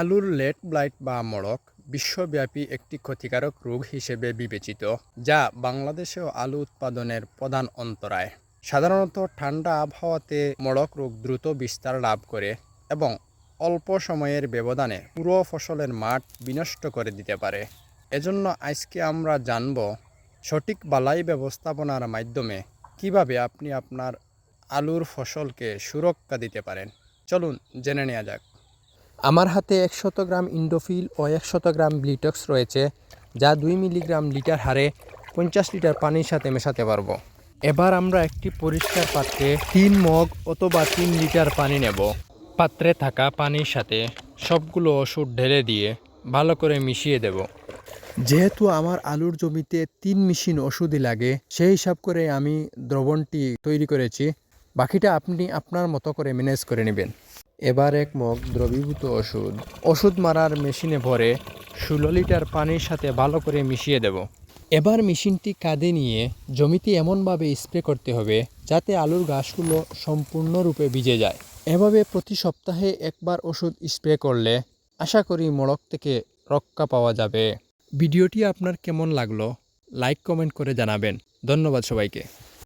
আলুর late blight বা মড়ক বিশ্বব্যাপী একটি ক্ষতিকারক রোগ হিসেবে বিবেচিত, যা বাংলাদেশেও আলু উৎপাদনের প্রধান অন্তরায়। সাধারণত ঠান্ডা আবহাওয়াতে মড়ক রোগ দ্রুত বিস্তার লাভ করে এবং অল্প সময়ের ব্যবধানে পুরো ফসলের মাঠ বিনষ্ট করে দিতে পারে। এজন্য আজকে আমরা জানব সঠিক বালাই ব্যবস্থাপনার মাধ্যমে কীভাবে আপনি আপনার আলুর ফসলকে সুরক্ষা দিতে পারেন। চলুন জেনে নেওয়া যাক। আমার হাতে একশত গ্রাম ইন্ডোফিল ও একশত গ্রাম ব্লিটক্স রয়েছে, যা দুই মিলিগ্রাম লিটার হারে পঞ্চাশ লিটার পানির সাথে মেশাতে পারব। এবার আমরা একটি পরিষ্কার পাত্রে তিন মগ অথবা তিন লিটার পানি নেব। পাত্রে থাকা পানির সাথে সবগুলো ওষুধ ঢেলে দিয়ে ভালো করে মিশিয়ে দেব। যেহেতু আমার আলুর জমিতে তিন মেশিন ওষুধই লাগে, সেই হিসাব করে আমি দ্রবণটি তৈরি করেছি। বাকিটা আপনি আপনার মতো করে ম্যানেজ করে নেবেন। এবার এক মগ দ্রবীভূত ওষুধ। ওষুধ মারার মেশিনে ভরে ষোলো লিটার পানির সাথে ভালো করে মিশিয়ে দেব। এবার মেশিনটি কাঁধে নিয়ে জমিতে এমনভাবে স্প্রে করতে হবে যাতে আলুর গাছগুলো সম্পূর্ণরূপে ভিজে যায়। এভাবে প্রতি সপ্তাহে একবার ওষুধ স্প্রে করলে আশা করি মোড়ক থেকে রক্ষা পাওয়া যাবে। ভিডিওটি আপনার কেমন লাগল? লাইক, কমেন্ট করে জানাবেন। ধন্যবাদ সবাইকে।